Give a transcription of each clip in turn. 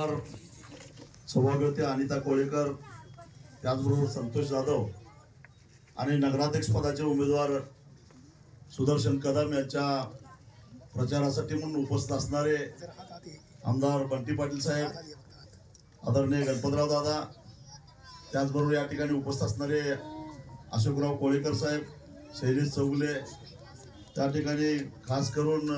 Number सभागृह अनिता कोळेकर त्याचबरोबर संतोष जाधव आणि नगराध्यक्ष पदाचे उमेदवार सुदर्शन कदम यांच्या प्रचारासाठी म्हणून उपस्थित असणारे आमदार बंटी पाटील साहेब आदरणीय गणपतराव दादा त्याचबरोबर या ठिकाणी उपस्थित असणारे अशोकराव कोळेकर साहेब शैलेश चौगुले त्या ठिकाणी खास करून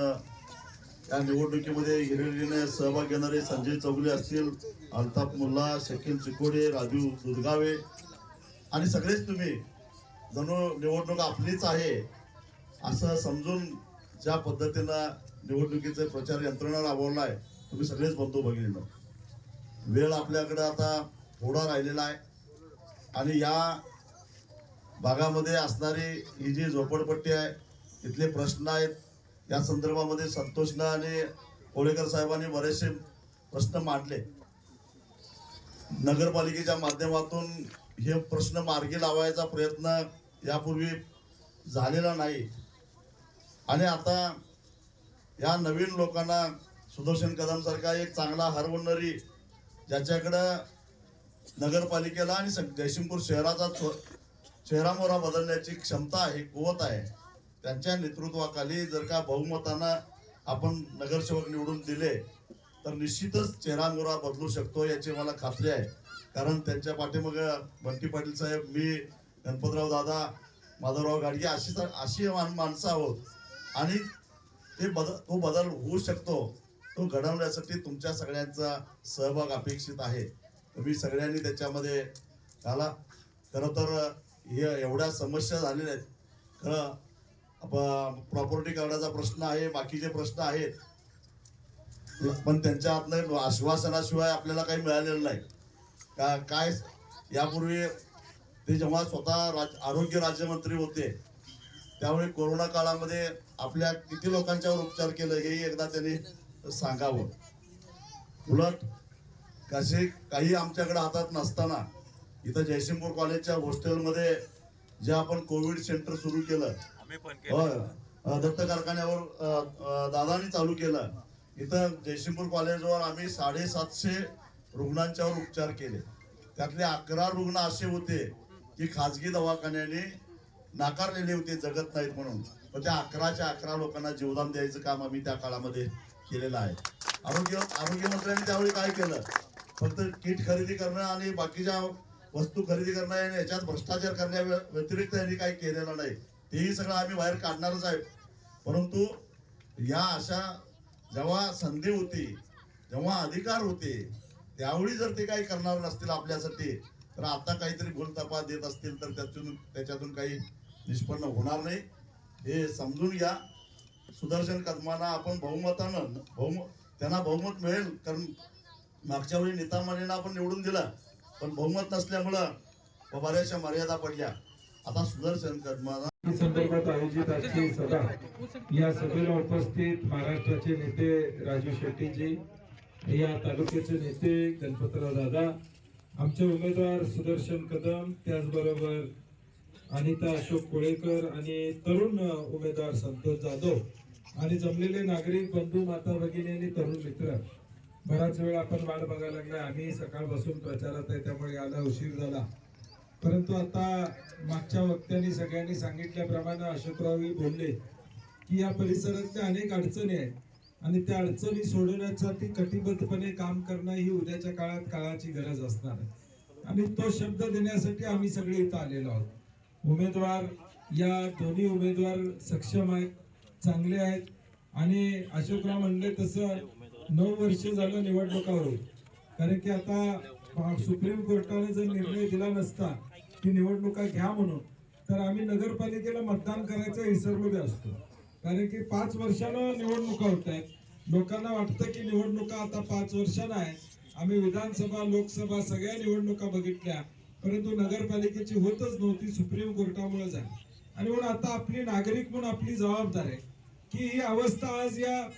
या निवडणुकीमध्ये हिरिरीने सहभाग घेणारे संजय चौगुले असतील अल्ताफ मुल्ला शकील चिकोडे राजू दुधगावे. आणि सगळेच तुम्ही जणू निवडणूक आपलीच आहे असं समजून ज्या पद्धतीनं निवडणुकीचे प्रचार यंत्रणा राबवला आहे तुम्ही सगळेच बंधू भगिनीनं. वेळ आपल्याकडे आता थोडा राहिलेला आहे. आणि या भागामध्ये असणारी ही जी झोपडपट्टी आहे इथले प्रश्न आहेत या संदर्भामध्ये संतोषना आणि कोळेकर साहेबांनी बरेचसे प्रश्न मांडले. नगरपालिकेच्या माध्यमातून हे प्रश्न मार्गी लावायचा प्रयत्न यापूर्वी झालेला नाही. आणि आता या नवीन लोकांना सुदर्शन कदम सारखा एक चांगला हरवणारी ज्याच्याकडं नगरपालिकेला आणि जयसिंगपूर शहराचा चो- चेहरामोहरा बदलण्याची क्षमता आहे कुवत आहे. त्यांच्या नेतृत्वाखाली जर का बहुमतांना आपण नगरसेवक निवडून दिले तर निश्चितच चेहरामोरा बदलू शकतो याची मला खात्री आहे. कारण त्यांच्या पाठीमाग बंटी पाटील साहेब मी गणपतराव दादा माधवराव गाडगे अशी अशी माणसं आहोत. आणि ते बदल तो बदल होऊ शकतो तो घडवण्यासाठी तुमच्या सगळ्यांचा सहभाग अपेक्षित आहे. तुम्ही सगळ्यांनी त्याच्यामध्ये घाला. खरं तर हे एवढ्या समस्या झालेल्या आहेत. खरं प्रॉपर्टी कार्डाचा प्रश्न आहे बाकीचे प्रश्न आहेत पण त्यांच्या हातनं आश्वासनाशिवाय आपल्याला काही मिळालेलं नाही. का काय यापूर्वी ते जेव्हा स्वतः राज आरोग्य राज्यमंत्री होते त्यामुळे कोरोना काळामध्ये आपल्या किती लोकांच्यावर उपचार केलं हेही एकदा त्यांनी सांगावं. उलट कसे काही आमच्याकडे हातात नसताना इथं जयसिंगपूर कॉलेजच्या हॉस्टेलमध्ये जे आपण कोविड सेंटर सुरू केलं होय. दत्त कारखान्यावर दादानी चालू केलं. इथं जयसिंगपूर कॉलेजवर आम्ही साडेसातशे रुग्णांच्यावर उपचार केले. त्यातले अकरा रुग्ण असे होते की खाजगी दवाखान्याने नाकारलेले होते जगत नाहीत म्हणून. पण त्या अकराच्या अकरा लोकांना जीवदान द्यायचं काम आम्ही त्या काळामध्ये केलेलं आहे. आरोग्य आरोग्यमंत्र्यांनी त्यावेळी काय केलं? फक्त किट खरेदी करणं आणि बाकीच्या वस्तू खरेदी करणं आणि याच्यात भ्रष्टाचार करण्या व्यतिरिक्त यांनी काही केलेलं नाही. तेही सगळं आम्ही बाहेर काढणारच आहे परंतु या अशा जेव्हा संधी होती जेव्हा अधिकार होते त्यावेळी जर ते काही करणार नसतील आपल्यासाठी तर आता काहीतरी भूलतपा देत असतील तर त्यातून त्याच्यातून काही निष्पन्न होणार नाही. हे समजून घ्या. सुदर्शन कदमांना आपण बहुमतानं बहुम त्यांना बहुमत मिळेल कारण मागच्या वेळी नेता मानेनं आपण निवडून दिलं. पण बहुमत नसल्यामुळं बऱ्याचशा मर्यादा पडल्या. आता सुदर्शन कदमांना संदर्भात आयोजित आजची सभा या सभेला उपस्थित महाराष्ट्राचे नेते राजू शेट्टीजी या तालुक्याचे नेते गणपतराव दादा आमचे उमेदवार सुदर्शन कदम त्याचबरोबर अनिता अशोक कोळेकर आणि तरुण उमेदवार संतोष जाधव आणि जमलेले नागरिक बंधू माता भगिनी आणि तरुण मित्र. बराच वेळ आपण वाट बघायला लागलाय आम्ही सकाळपासून प्रचारात आहे त्यामुळे यायला उशीर झाला. परंतु आता मागच्या वक्त्यांनी सगळ्यांनी सांगितल्याप्रमाणे अशोकरावही बोलले की या परिसरातल्या अनेक अडचणी आहेत आणि त्या अडचणी सोडवण्यासाठी कटिबद्धपणे काम करणं ही उद्याच्या काळात काळाची गरज असणार आहे. आणि तो शब्द देण्यासाठी आम्ही सगळे इथं आलेलो आहोत. उमेदवार या दोन्ही उमेदवार सक्षम आहेत चांगले आहेत आणि अशोकराव म्हणले तसं नऊ वर्ष झालं निवडणुका होईल कारण की आता सुप्रीम कोर्टाने जर निर्णय दिला नसता की निवडणुका घ्या म्हणून. तर आम्ही नगरपालिकेला मतदान करायचं विसरलेले असतो. कारण की पाच वर्षानं निवडणुका होत आहेत. लोकांना वाटतं की निवडणुका आता पाच वर्षानं आहे आम्ही विधानसभा लोकसभा सगळ्या निवडणुका बघितल्या. परंतु नगरपालिकेची होतच नव्हती सुप्रीम कोर्टामुळे झाली. आणि म्हणून आता आपली नागरिक म्हणून आपली जबाबदार आहे. की ही अवस्था आज या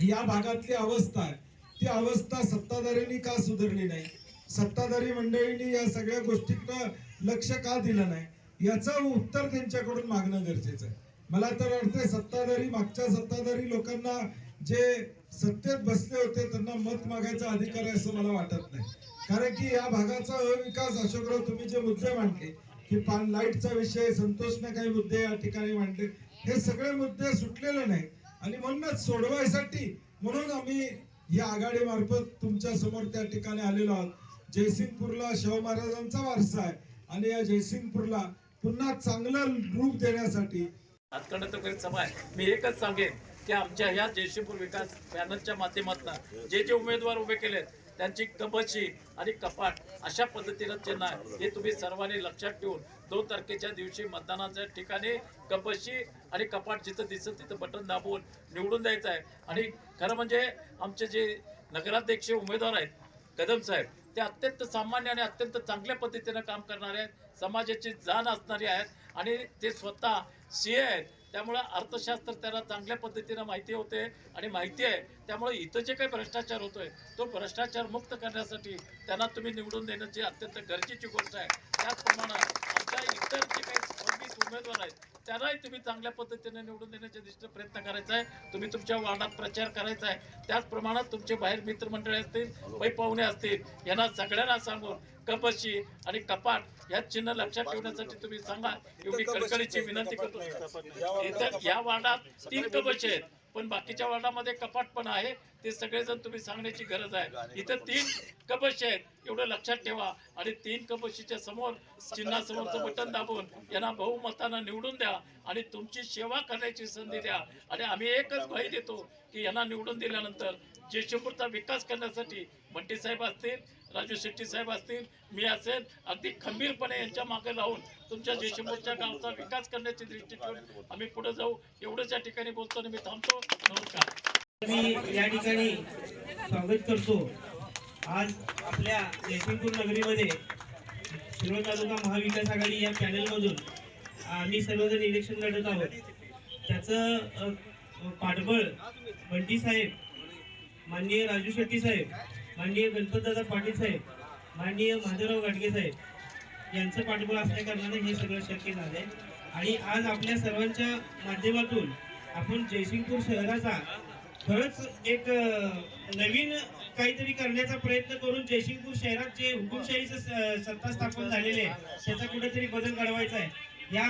या भागातली अवस्था आहे. ती अवस्था सत्ताधाऱ्यांनी का सुधारली नाही? सत्ताधारी मंडळींनी या सगळ्या गोष्टींना लक्ष का दिलं नाही? याचं उत्तर त्यांच्याकडून मागणं गरजेचं आहे. मला तर वाटतंय सत्ताधारी मागच्या सत्ताधारी लोकांना जे सत्तेत बसले होते त्यांना मत मागायचा अधिकार आहे असं मला वाटत नाही. कारण की या भागाचा अविकास अशोकराव तुम्ही जे मुद्दे मांडले की पान लाईटचा विषय संतोषने काही मुद्दे या ठिकाणी मांडले हे सगळे मुद्दे सुटलेले नाही आणि म्हणूनच सोडवायसाठी म्हणून आम्ही या आघाडीमार्फत तुमच्यासमोर त्या ठिकाणी आलेलो आहोत. जयसिंगपूरला शाहू महाराजांचा वारसा आहे. आणि या जयसिंगपूरला पुन्हा चांगलं रूप देण्यासाठी हातखंड सभा आहे. मी एकच सांगेन की आमच्या ह्या जयसिंगपूर विकास पॅनलच्या माध्यमातून जे जे उमेदवार उभे केलेत त्यांची कबशी आणि कपाट अशा पद्धतीनं चिन्ह आहे. हे तुम्ही सर्वांनी लक्षात ठेवून दोन तारखेच्या दिवशी मतदानाच्या ठिकाणी कपशी आणि कपाट जिथं दिसत तिथं बटन दाबून निवडून द्यायचं आहे. आणि खरं म्हणजे आमचे जे नगराध्यक्ष उमेदवार आहेत कदम साहेब ते अत्यंत सामान्य आणि अत्यंत चांगल्या पद्धतीनं काम करणारे आहेत. समाजाची जाण असणारी आहेत. आणि ते स्वतः सी आहेत. त्यामुळं अर्थशास्त्र त्याला चांगल्या पद्धतीनं माहिती होते आणि माहिती आहे. त्यामुळे इथं जे काही भ्रष्टाचार होतोय तो भ्रष्टाचार मुक्त करण्यासाठी त्यांना तुम्ही निवडून देण्याची अत्यंत गरजेची गोष्ट आहे. त्याचप्रमाणे आमच्या इतर जे काही उमेदवार आहेत. त्यांनाही तुम्ही चांगल्या पद्धतीने निवडून देण्याच्या दृष्टीने प्रयत्न करायचा आहे. तुम्ही तुमच्या वार्डात प्रचार करायचा आहे. त्याचप्रमाणे तुमचे बाहेर मित्रमंडळी असतील पै पाहुणे असतील यांना सगळ्यांना सांगून कपशी आणि कपाट या चिन्ह लक्षात ठेवण्यासाठी तुम्ही सांगा. एवढी कळकळीची विनंती करतो. या वार्डात तीन कबशी आहेत. पण बाकीच्या वार्डामध्ये कपाट पण आहे. ते सगळेजण तुम्ही सांगण्याची गरज आहे. इथं तीन कपशी आहेत. एवढं लक्षात ठेवा. आणि तीन कपशीच्या समोर चिन्हासमोरचं बटन दाबून यांना बहुमतानं निवडून द्या आणि तुमची सेवा करण्याची संधी द्या. आणि आम्ही एकच भाई देतो की यांना निवडून दिल्यानंतर जयशंपूरचा विकास करण्यासाठी मंटी साहेब असतील राजू शेट्टी साहेब असतील मी असेल अगदी खंबीरपणे यांच्या मागे लावून तुमच्या जयशंपूरच्या गावचा विकास करण्याची दृष्टी ठेवून आम्ही पुढे जाऊ. एवढंच या ठिकाणी बोलतो आणि मी थांबतो. नमस्कार. मी या ठिकाणी स्वागत करतो. आज आपल्या जयसिंगपूर नगरीमध्ये शिरोळ तालुका महाविकास आघाडी या पॅनलमधून आम्ही सर्वजण इलेक्शन लढत आहोत. त्याचं पाठबळ बंटी साहेब माननीय राजू शेट्टी साहेब माननीय गणपतदादा पाटील साहेब माननीय माधवराव गाडगे साहेब यांचं पाठबळ असल्या कारणाने हे सगळं शक्य झालंय. आणि आज आपल्या सर्वांच्या माध्यमातून आपण जयसिंगपूर शहराचा खरंच एक नवीन काहीतरी करण्याचा प्रयत्न करून जयसिंगपूर शहरात जे हुकुमशाहीचं स- सत्ता स्थापन झालेले आहे त्याचा कुठेतरी बदल घडवायचा आहे. या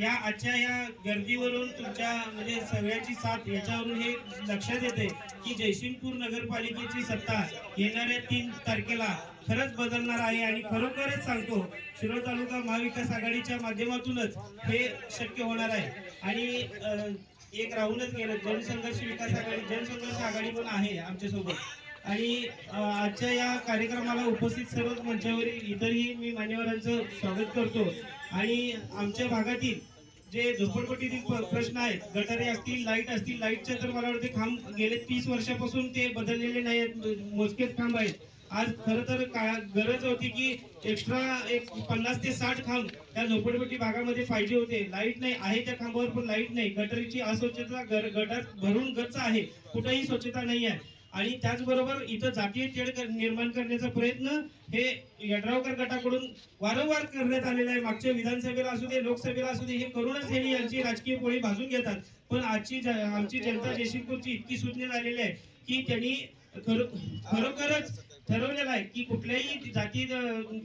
या आजच्या या गर्दीवरून तुमच्या म्हणजे सगळ्याची साथ याच्यावरून हे लक्षात येते की जयसिंगपूर नगरपालिकेची सत्ता येणाऱ्या तीन तारखेला खरंच बदलणार आहे आणि खरोखरच सांगतो शिरोळ तालुका महाविकास आघाडीच्या माध्यमातूनच हे शक्य होणार आहे. आणि एक राहूनच गेलं जनसंघर्ष विकास आघाडी जनसंघर्ष आघाडी पण आहे आमच्यासोबत. आणि आजच्या या कार्यक्रमाला उपस्थित सर्वच मंचावरील इतरही मी मान्यवरांचं स्वागत करतो. आणि आमच्या भागातील जे झोपडपट्टीतील प्रश्न आहेत गटारे असतील लाइट असतील लाईटचे तर मला वाटते खांब गेले तीस वर्षापासून ते बदललेले नाही आहेत मोजकेच खांब आहेत. आज खरं तर गरज होती की एक्स्ट्रा एक पन्नास ते साठ खांब त्या झोपडपट्टी भागामध्ये पाहिजे होते. लाइट नाही आहे त्या खांबावर पण लाइट नाही. गटरीची अस्वच्छता गर- गटात भरून गच्च आहे. कुठेही स्वच्छता नाही आहे. आणि त्याचबरोबर इथं जातीय तेढ निर्माण करण्याचा प्रयत्न हे यड्रावकर गटाकडून वारंवार करण्यात आलेला आहे. मागच्या विधानसभेला असू दे लोकसभेला असू दे हे करूनच त्यांनी यांची राजकीय पोळी भाजून घेतात. पण आजची आमची जनता जयसिंगपूरची इतकी सूचना झालेली आहे की त्यांनी खरोखरच ठरवलेलं आहे की कुठल्याही जाती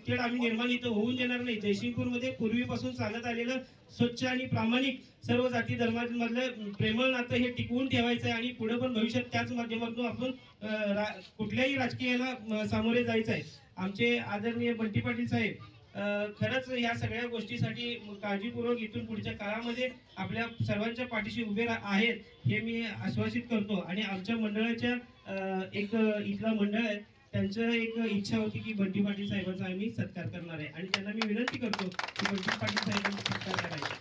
तेढ आम्ही निर्माण इथं होऊन देणार नाही. जयसिंगपूरमध्ये पूर्वीपासून चालत आलेलं स्वच्छ आणि प्रामाणिक सर्व जाती धर्मांमधलं प्रेमळ नातं हे टिकवून ठेवायचं आहे आणि पुढे पण भविष्यात त्याच माध्यमातून आपण रा- कुठल्याही राजकीयाला सामोरे जायचं आहे आमचे आदरणीय बंटी पाटील साहेब खरंच या सगळ्या गोष्टीसाठी काळजीपूर्वक इथून पुढच्या काळामध्ये आपल्या सर्वांच्या पाठीशी उभे आहेत हे मी आश्वासित करतो. आणि आमच्या मंडळाच्या एक इथला मंडळ आहे त्यांचं एक इच्छा होती की बंटी पाटील साहेबांचा आम्ही सत्कार करणार आहे. आणि त्यांना मी विनंती करतो की बंटी पाटील साहेबांचा सत्कार करायचा.